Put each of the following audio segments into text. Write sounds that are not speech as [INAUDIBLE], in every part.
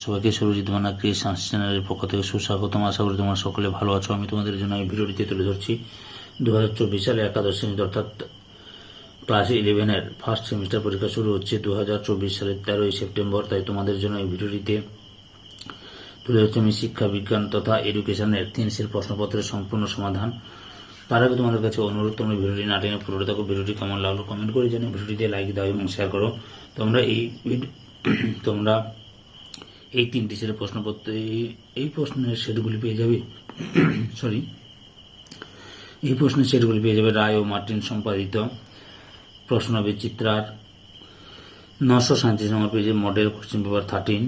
সবাইকে সুরজিৎ মানা ক্রিস চ্যানেলের পক্ষ থেকে সুস্বাগতম। আশা করি তোমরা সকলে ভালো আছো। আমি তোমাদের জন্য এই ভিডিওটিতে তুলে ধরছি দু হাজার চব্বিশ সালে একাদশ শ্রেণীতে, অর্থাৎ ক্লাস ইলেভেনের ফার্স্ট সেমিস্টার পরীক্ষা শুরু হচ্ছে দু হাজার চব্বিশ সালের তেরোই সেপ্টেম্বর। তাই তোমাদের জন্য এই ভিডিওটিতে তুলে ধরছি আমি শিক্ষা, বিজ্ঞান তথা এডুকেশনের তিন সের প্রশ্নপত্রের সম্পূর্ণ সমাধান। তার আগে তোমাদের কাছে অনুরোধ, তোমরা ভিডিওটি না টেনে পুরোটা থাকো ভিডিওটি কেমন লাগল কমেন্ট করে জানিয়ে ভিডিওটিতে লাইক দাও এবং শেয়ার করো। তোমরা এই তোমরা এই তিনটি সেটের প্রশ্নপত্র এই- এই প্রশ্নের সেটগুলি পেয়ে যাবে [COUGHS] সরি এই প্রশ্নের সেটগুলি পেয়ে যাবে রায় ও মার্টিন সম্পাদিত প্রশ্ন বিচিত্রার নশো সাঁত্রিশ নম্বর পেজে মডেল কোশ্চেন পেপার থার্টিন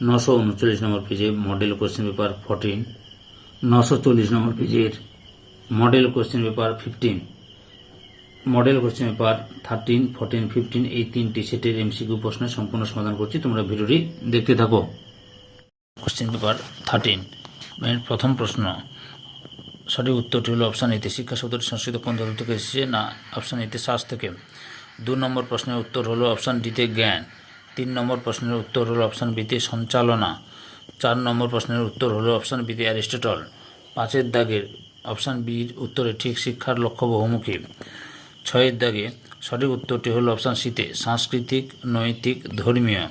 নশো উনচল্লিশ নম্বর পেজে মডেল কোশ্চেন পেপার ফোরটিন নশো চল্লিশ নম্বর পেজের model question paper fifteen model question paper thirteen fourteen fifteen এই তিনটি সেটের এমসিকিউ প্রশ্নের সম্পূর্ণ সমাধান করছি। তোমরা ভিডিওটি দেখতে থাকো। কোশ্চেন পেপার থার্টিন প্রথম প্রশ্ন, সঠিক উত্তরটি হলো অপশান এতে শিক্ষা শব্দটি সংস্কৃত কোন ধাতু থেকে এসেছে না অপশান এতে শ্বাস থেকে? দু নম্বর প্রশ্নের উত্তর হলো অপশান ডিতে জ্ঞান। তিন নম্বর প্রশ্নের উত্তর হলো অপশান বিতে সঞ্চালনা। চার নম্বর প্রশ্নের উত্তর হলো অপশান বিতে অ্যারিস্টটল। পাঁচের দাগের অপশান বির উত্তরে ঠিক শিক্ষার লক্ষ্য বহুমুখী। ছয়ের দাগে সঠিক উত্তরটি হলো অপশান সিতে, সাংস্কৃতিক, নৈতিক, ধর্মীয়।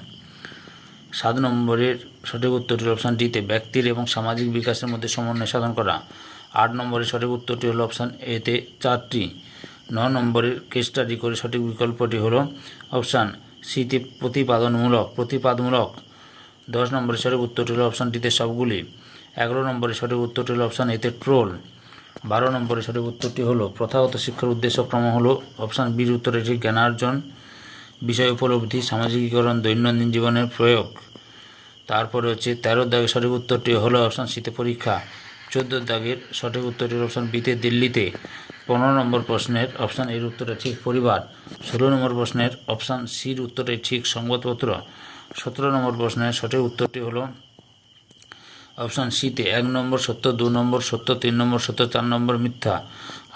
সাত নম্বরের সঠিক উত্তরটি অপশান ডিতে, ব্যক্তির এবং সামাজিক বিকাশের মধ্যে সমন্বয় সাধন করা। আট নম্বরের সঠিক উত্তরটি হলো অপশান এতে চারটি। ন নম্বরের কেস স্টাডি করে সঠিক বিকল্পটি হলো অপশান সিতে প্রতিপাদনমূলক, প্রতিপাদমূলক। দশ নম্বরের সঠিক উত্তরটি হলো অপশান ডিতে সবগুলি। এগারো নম্বরের সঠিক উত্তরটি হলো অপশান এতে ট্রোল। বারো নম্বরের সঠিক উত্তরটি হলো, প্রথাগত শিক্ষার উদ্দেশ্যক্রম হলো অপশান বির উত্তরে ঠিক জ্ঞানার্জন, বিষয় উপলব্ধি, সামাজিকীকরণ, দৈনন্দিন জীবনের প্রয়োগ। তারপরে হচ্ছে তেরো দাগের সঠিক উত্তরটি হলো অপশান শীতে পরীক্ষা। চোদ্দ দাগের সঠিক উত্তরটি হলো অপশান বিতে দিল্লিতে। পনেরো নম্বর প্রশ্নের অপশান এর উত্তরে ঠিক পরিবার। ষোলো নম্বর প্রশ্নের অপশান সির উত্তরে ঠিক সংবাদপত্র। সতেরো নম্বর প্রশ্নের সঠিক উত্তরটি হলো অপশান সিতে এক নম্বর সত্য, দু নম্বর সত্য, তিন নম্বর সত্য, চার নম্বর মিথ্যা।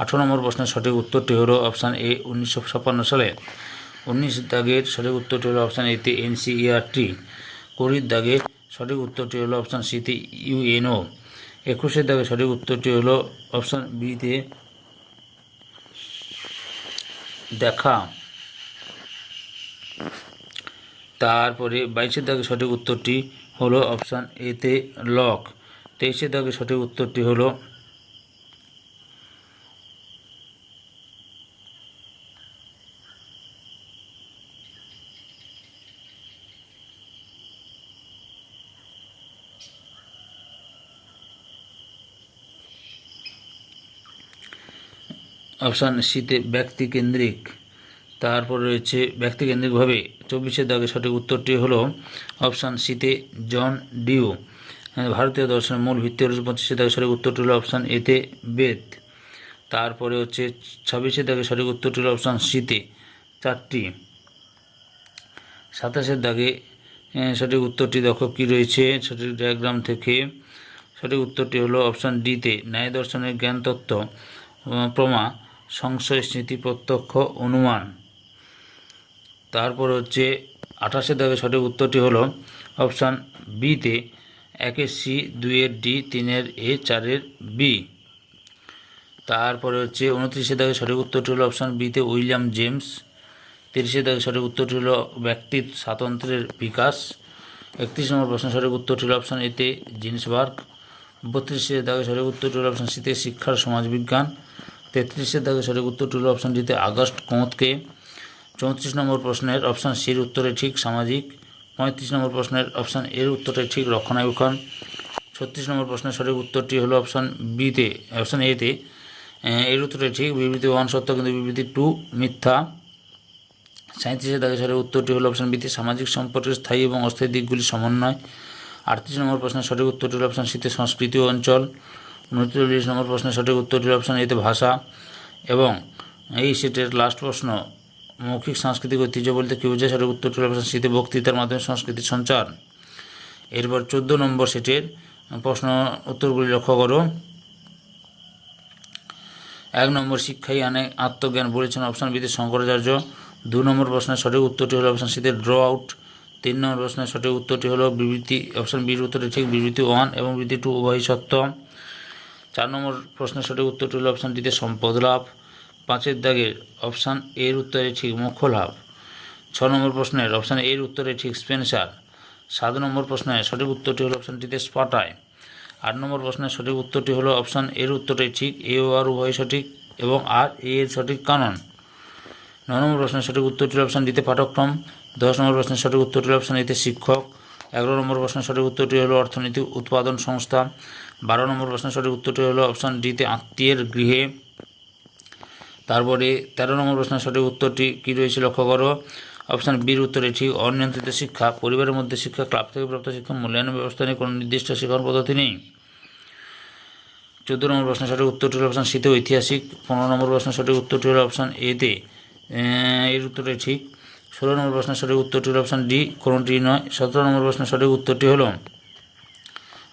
আঠারো নম্বর প্রশ্নের সঠিক উত্তরটি হল অপশান এ, উনিশশো ছাপ্পান্ন সালে। উনিশ দাগের সঠিক উত্তরটি হল অপশান এতে এনসিইআরটি। কুড়ির দাগের সঠিক উত্তরটি হল অপশান সিতে ইউএনও। একুশের দাগের সঠিক উত্তরটি হল অপশান বিতে দেখা। তারপরে বাইশের দাগের সঠিক উত্তরটি হলো অপশান এতে লক। তেইশে দাগের সঠিক উত্তরটি হলো অপশান সিতে ব্যক্তিকেন্দ্রিক তারপর রয়েছে ব্যক্তিকেন্দ্রিকভাবে চব্বিশের দাগে সঠিক উত্তরটি হলো অপশান সিতে জন ডিউ হ্যাঁ, ভারতীয় দর্শনের মূল ভিত্তি হচ্ছে পঁচিশের দাগে সঠিক উত্তরটি হলো অপশান এতে বেদ। তারপরে হচ্ছে ছাব্বিশের দাগে সঠিক উত্তরটি হলো অপশান সিতে চারটি। সাতাশের দাগে সঠিক উত্তরটি দেখো কী রয়েছে সঠিক ডায়াগ্রাম থেকে। সঠিক উত্তরটি হলো অপশান ডিতে ন্যায় দর্শনের জ্ঞান তত্ত্ব প্রমা সংশয় স্মৃতি প্রত্যক্ষ অনুমান। তারপর হচ্ছে আঠাশের দাগে সঠিক উত্তরটি হলো অপশান বিতে একের সি, দুইয়ের ডি, তিনের এ, চারের বি। তারপরে হচ্ছে উনত্রিশের দাগে সঠিক উত্তরটি হলো অপশান বিতে উইলিয়াম জেমস। তিরিশের দাগে সঠিক উত্তরটি হলো ব্যক্তির স্বাতন্ত্র্যের বিকাশ। একত্রিশ নম্বর প্রশ্ন সঠিক উত্তরটি হলো অপশান এতে জিন্সবার্গ বত্রিশের দাগে সঠিক উত্তরটি হলো অপশান সিতে শিক্ষার সমাজবিজ্ঞান। তেত্রিশের দাগে সঠিক উত্তরটি হলো অপশান ডিতে আগস্ট কোঁতকে। চৌত্রিশ নম্বর প্রশ্নের অপশান সির উত্তরে ঠিক সামাজিক, পঁয়ত্রিশ নম্বর প্রশ্নের অপশান এর উত্তরে ঠিক রক্ষণাবেক্ষণ, ছত্রিশ নম্বর প্রশ্নের সঠিক উত্তরটি হলো অপশান বিতে, অপশান এতে এর উত্তরে ঠিক বিবৃতি ওয়ান সত্য কিন্তু বিবৃতি টু মিথ্যা সাঁত্রিশের দাগে সঠিক উত্তরটি হলো অপশান বিতে সামাজিক সম্পর্কের স্থায়ী এবং অস্থায়ী দিকগুলি সমন্বয়, আটত্রিশ নম্বর প্রশ্নের সঠিক উত্তরটি হলো অপশান শীতে সংস্কৃতি অঞ্চল, উনচল্লিশ নম্বর প্রশ্নের সঠিক উত্তরটি হলো অপশান এতে ভাষা এবং এই সেটের লাস্ট প্রশ্ন মৌখিক সাংস্কৃতিক ঐতিহ্য বলতে কী বোঝায়? সঠিক উত্তরটি হলো অপশান শীতে বক্তৃতার মাধ্যমে সংস্কৃতির সঞ্চার। এরপর চোদ্দ নম্বর সেটের প্রশ্ন উত্তরগুলি লক্ষ্য করো। এক নম্বর, শিক্ষাই আনে আত্মজ্ঞান, বলেছেন অপশান বিতে শঙ্করাচার্য। দু নম্বর প্রশ্নের সঠিক উত্তরটি হলো অপশান সিতে ড্র আউট। তিন নম্বর প্রশ্নের সঠিক উত্তরটি হলো বিবৃতি, অপশন বির উত্তরটি ঠিক বিবৃতি ওয়ান এবং বিবৃতি টু উভয়ই সত্য। চার নম্বর প্রশ্নের সঠিক উত্তরটি হলো অপশান ডিতে সম্পদ লাভ। পাঁচের দাগের অপশান এর উত্তরে ঠিক মোক্ষ লাভ ছ নম্বর প্রশ্নের অপশান এর উত্তরে ঠিক স্পেন্সার। সাত নম্বর প্রশ্নের সঠিক উত্তরটি হলো অপশান ডিতে স্পটায় আট নম্বর প্রশ্নের সঠিক উত্তরটি হলো অপশান এর উত্তরটি ঠিক এ ও আর উভয় সঠিক এবং আর এ এর সঠিক কানন। ন নম্বর প্রশ্নের সঠিক উত্তরটি হলো অপশান ডিতে পাঠক্রম দশ নম্বর প্রশ্নের সঠিক উত্তরটি হলো অপশান এতে শিক্ষক। এগারো নম্বর প্রশ্নের সঠিক উত্তরটি হলো অর্থনীতি উৎপাদন সংস্থা। বারো নম্বর প্রশ্নের সঠিক উত্তরটি হলো অপশান ডিতে আত্মীয়ের গৃহে। তারপরে তেরো নম্বর প্রশ্নের সঠিক উত্তরটি কী রয়েছে লক্ষ্য করো? অপশান বির উত্তরে ঠিক অনিয়ন্ত্রিত শিক্ষা, পরিবারের মধ্যে শিক্ষা, ক্লাব থেকে প্রাপ্ত শিক্ষা, মূল্যায়ন ব্যবস্থা নিয়ে কোনো নির্দিষ্ট শিক্ষণ পদ্ধতি নেই। চোদ্দ নম্বর প্রশ্নের সঠিক উত্তরটি হলো অপশান শীতে ঐতিহাসিক, পনেরো নম্বর প্রশ্নের সঠিক উত্তরটি হল অপশান এতে। এর উত্তরটি ঠিক ষোলো নম্বর প্রশ্নের সঠিক উত্তরটি হলো অপশান ডি, কোনটি নয়। সতেরো নম্বর প্রশ্নের সঠিক উত্তরটি হল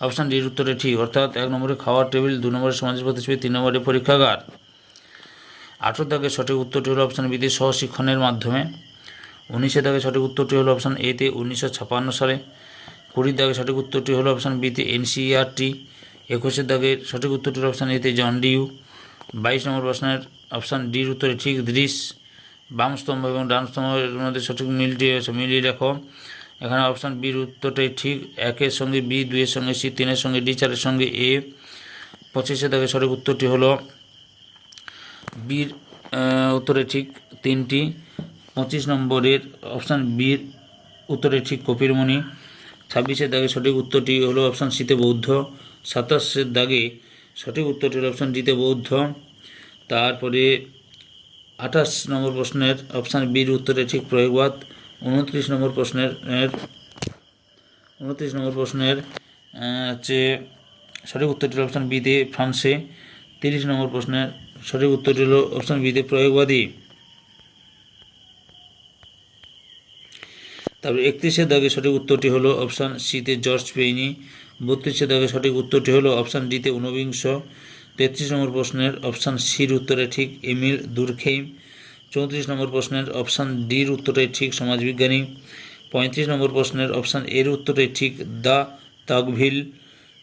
অপশান ডির উত্তরে ঠিক অর্থাৎ এক নম্বরে খাওয়ার টেবিল, দু নম্বরে সমাজের প্রতিষ্ঠা তিন নম্বরে পরীক্ষাগার। আঠেরো দাগের সঠিক উত্তরটি হলো অপশান বিধি সহশিক্ষণের মাধ্যমে। উনিশে দাগের সঠিক উত্তরটি হলো অপশান এতে উনিশশো ছাপান্ন সালে। কুড়ির দাগের সঠিক উত্তরটি হলো অপশান বিতে এনসিইআরটি একুশের দাগের সঠিক উত্তরটি হলো অপশান এতে জন ডিউ বাইশ নম্বর প্রশ্নের অপশান ডির উত্তরে ঠিক দৃশ। বাম স্তম্ভ এবং ডান স্তম্ভের মধ্যে সঠিক মিলটি হয়েছে মিলিয়ে রাখো। এখানে অপশান বির উত্তরটাই ঠিক একের সঙ্গে বি দুইয়ের সঙ্গে সি তিনের সঙ্গে ডি চারের সঙ্গে এ পঁচিশে দাগের সঠিক উত্তরটি হলো বির উত্তরে ঠিক তিনটি। পঁচিশ নম্বরের অপশান বির, উত্তরে ঠিক কপিরমণি ছাব্বিশের দাগে সঠিক উত্তরটি হলো অপশান সিতে বৌদ্ধ। সাতাশের দাগে সঠিক উত্তরটি হলো অপশান ডিতে বৌদ্ধ। তারপরে আঠাশ নম্বর প্রশ্নের অপশান বির উত্তরে ঠিক প্রয়োগবাদ। উনত্রিশ নম্বর প্রশ্নের উনত্রিশ নম্বর প্রশ্নের হচ্ছে সঠিক উত্তরটি হলো অপশান বিতে ফ্রান্সে। তিরিশ নম্বর প্রশ্নের সঠিক উত্তরটি হল অপশান বিতে প্রয়োগবাদী। তারপর একত্রিশের দাগে সঠিক উত্তরটি হলো অপশান সিতে জর্জ পেইনি। বত্রিশের দাগে সঠিক উত্তরটি হলো অপশান ডিতে ঊনবিংশ। তেত্রিশ নম্বর প্রশ্নের অপশান সির উত্তরে ঠিক এমিল দুর্খেইম। চৌত্রিশ নম্বর প্রশ্নের অপশান ডির উত্তরে ঠিক সমাজবিজ্ঞানী। পঁয়ত্রিশ নম্বর প্রশ্নের অপশান এর উত্তরে ঠিক দ্য তাকভিল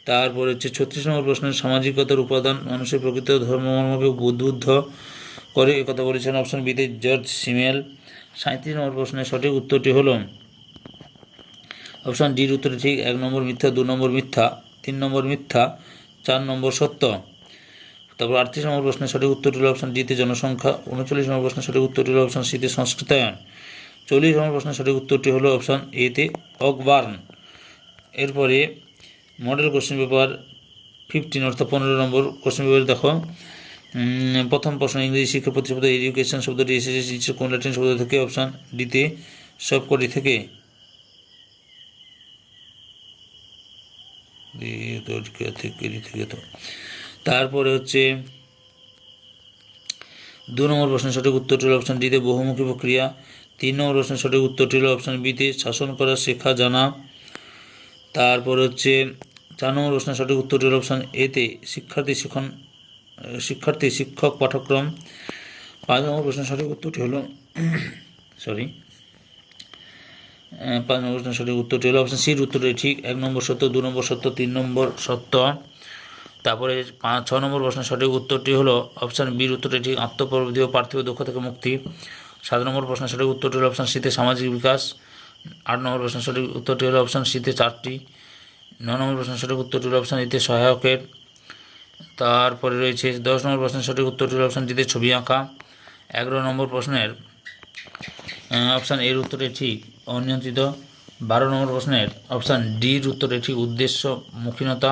তারপর হচ্ছে ছত্রিশ নম্বর প্রশ্নের সামাজিকতার উপাদান, মানুষের প্রকৃত ধর্মমর্মকে উদ্বুদ্ধ করে একথা বলেছেন অপশান বিতে জর্জ সিমেল। সাঁত্রিশ নম্বর প্রশ্নের সঠিক উত্তরটি হল অপশান ডির উত্তরে ঠিক এক নম্বর মিথ্যা, দু নম্বর মিথ্যা, তিন নম্বর মিথ্যা, চার নম্বর সত্য। তারপর আটত্রিশ নম্বর প্রশ্নের সঠিক উত্তরটি হল অপশন ডিতে জনসংখ্যা, উনচল্লিশ নম্বর প্রশ্নের সঠিক উত্তরটি হলো অপশান সিতে সংস্কৃতায়ন। চল্লিশ নম্বর প্রশ্নের সঠিক উত্তরটি হলো অপশান এতে অকবার্ন এরপরে মডেল কোশ্চেন পেপার ফিফটিন অর্থাৎ পনেরো নম্বর কোশ্চেন পেপার দেখো। প্রথম প্রশ্ন, ইংরেজি শিক্ষা প্রতিশব্দ এডুকেশন শব্দটি এসেছে কোন ল্যাটিন শব্দ থেকে? অপশান ডিতে সবকটি থেকে। তারপরে হচ্ছে, দু নম্বর প্রশ্নের সঠিক উত্তরটি হলো অপশান ডিতে বহুমুখী প্রক্রিয়া। তিন নম্বর প্রশ্নের সঠিক উত্তরটি হলো অপশান বিতে শাসন করা, শেখা, জানা। তারপর হচ্ছে চার নম্বর প্রশ্নের সঠিক উত্তরটি হলো অপশান এতে শিক্ষার্থী শিক্ষণ শিক্ষার্থী শিক্ষক পাঠ্যক্রম পাঁচ নম্বর প্রশ্নের সঠিক উত্তরটি হলো সরি পাঁচ নম্বর প্রশ্নের সঠিক উত্তরটি হলো অপশান সির উত্তরটি ঠিক, এক নম্বর সত্য, দু নম্বর সত্য, তিন নম্বর সত্য। তারপরে পাঁচ, ছ নম্বর প্রশ্নের সঠিক উত্তরটি হলো অপশান বির উত্তরটি ঠিক আত্মপ্রবৃদ্ধি ও পার্থিব দুঃখ থেকে মুক্তি। সাত নম্বর প্রশ্নের সঠিক উত্তরটি হলো অপশান সিতে সামাজিক বিকাশ। আট নম্বর প্রশ্ন, সঠিক উত্তরটি হলো অপশান শীতে চারটি। ন নম্বর প্রশ্ন, সঠিক উত্তরটি হলো অপশান ইতে সহায়কের। তারপরে রয়েছে দশ নম্বর প্রশ্নের সঠিক উত্তরটি হলো অপশান ডিতে ছবি আঁকা। এগারো নম্বর প্রশ্নের অপশান এর উত্তরে ঠিক অনিয়ন্ত্রিত। বারো নম্বর প্রশ্নের অপশান ডির উত্তরে ঠিক উদ্দেশ্য মুখীনতা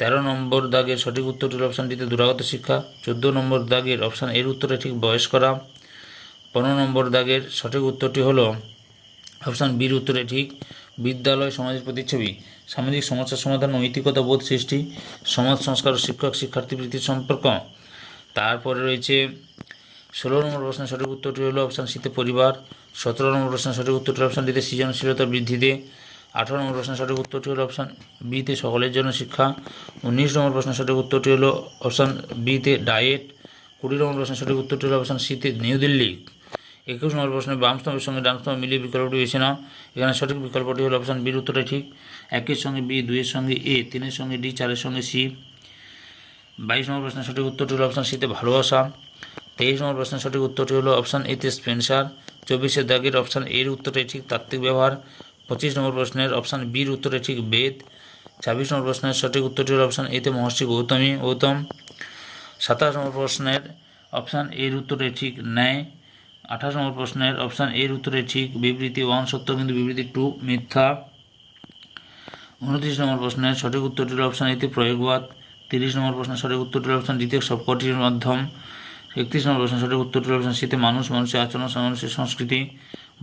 তেরো নম্বর দাগের সঠিক উত্তরটি হলো অপশান ডিতে দুরাগত শিক্ষা। চোদ্দ নম্বর দাগের অপশান এর উত্তরে ঠিক বয়স করা পনেরো নম্বর দাগের সঠিক উত্তরটি হলো অপশান বির উত্তরে ঠিক, বিদ্যালয় সমাজের প্রতিচ্ছবি, সামাজিক সমস্যার সমাধান, নৈতিকতা, বোধ সৃষ্টি, সমাজ সংস্কার ও শিক্ষক, শিক্ষার্থী বৃত্তির সম্পর্ক। তারপরে রয়েছে, ষোলো নম্বর প্রশ্নের সঠিক উত্তরটি হলো অপশান সিতে পরিবার, সতেরো নম্বর প্রশ্নের সঠিক উত্তরটি অপশান ডিতে সৃজনশীলতা বৃদ্ধিতে, আঠারো নম্বর প্রশ্নের সঠিক উত্তরটি হলো অপশান বিতে সকলের জন্য শিক্ষা, উনিশ নম্বর প্রশ্নের সঠিক উত্তরটি হলো অপশান বিতে ডায়েট, কুড়ি নম্বর প্রশ্নের সঠিক উত্তরটি হলো অপশান সিতে নিউ দিল্লি। একুশ নম্বর প্রশ্নে বাম স্তম্ভের সঙ্গে ডান স্তম্ভ মিলিয়ে বিকল্পটি বেছে নাও এখানে সঠিক বিকল্পটি হলো অপশান বির উত্তরটা ঠিক। একের সঙ্গে বি দুইয়ের সঙ্গে এ তিনের সঙ্গে ডি চারের সঙ্গে সি বাইশ নম্বর প্রশ্নের সঠিক উত্তরটি হলো অপশান সিতে ভালোবাসা। তেইশ নম্বর প্রশ্নের সঠিক উত্তরটি হলো অপশান এতে স্পেন্সার চব্বিশের দাগের অপশান এর উত্তরটাই ঠিক তাত্ত্বিক ব্যবহার। পঁচিশ নম্বর প্রশ্নের অপশান বির উত্তরে ঠিক বেদ। ছাব্বিশ নম্বর প্রশ্নের সঠিক উত্তরটি হলো অপশান এতে মহর্ষি গৌতমী, গৌতম। সাতাশ নম্বর প্রশ্নের অপশান এর উত্তরে ঠিক ন্যায়। আঠাশ নম্বর প্রশ্নের অপশান এর উত্তরে ঠিক বিবৃতি ওয়ান সত্য কিন্তু বিবৃতি টু মিথ্যা। উনত্রিশ নম্বর প্রশ্নের সঠিক উত্তরটি হলো অপশান এতে প্রয়োগবাদ। তিরিশ নম্বর প্রশ্নের সঠিক উত্তরটি হলো অপশান দ্বিতীয় সবকটির মাধ্যম। একত্রিশ নম্বর প্রশ্নের সঠিক উত্তরটি অপশান শীতে মানুষ মানুষের আচরণ মানুষের সংস্কৃতি।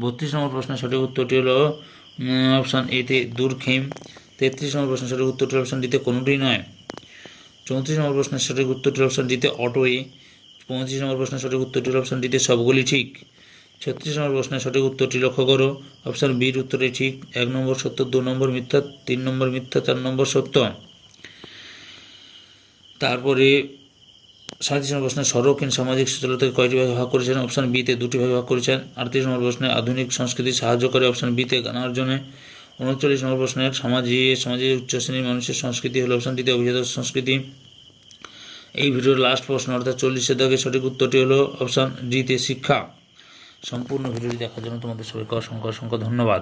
বত্রিশ নম্বর প্রশ্নের সঠিক উত্তরটি হল অপশান এতে দূরক্ষেম তেত্রিশ নম্বর প্রশ্নের সঠিক উত্তরটি হলো অপশান দিতে কোনোটিই নয়। চৌত্রিশ নম্বর প্রশ্নের সঠিক উত্তরটি হলো অপশান দিতে অটোয়ে পঁয়ত্রিশ নম্বর প্রশ্নের সঠিক উত্তরটি অপশান দিতে সবগুলি ঠিক। ছত্রিশ নম্বর প্রশ্নের সঠিক উত্তরটি লক্ষ্য করো। অপশান বির উত্তরে ঠিক, এক নম্বর সত্য, দু নম্বর মিথ্যা, তিন নম্বর মিথ্যা, চার নম্বর সত্য। তারপরে সাঁত্রিশ নম্বর প্রশ্নে সড়কহীন সামাজিক সচলতাকে কয়টি ভাগে ভাগ করেছেন? অপশান বিতে দুটি ভাগে ভাগ করেছেন। আটত্রিশ নম্বর প্রশ্নে আধুনিক সংস্কৃতি সাহায্য করে অপশান বিতে জ্ঞান অর্জনে উনচল্লিশ নম্বর প্রশ্নের সমাজে সমাজের উচ্চ শ্রেণির মানুষের সংস্কৃতি হলো অপশান দিতে অভিজাত সংস্কৃতি। এই ভিডিওর লাস্ট প্রশ্ন অর্থাৎ চল্লিশের দাগে সঠিক উত্তরটি হলো অপশান ডিতে শিক্ষা। সম্পূর্ণ ভিডিওটি দেখার জন্য তোমাদের সবাইকে অসংখ্য অসংখ্য ধন্যবাদ।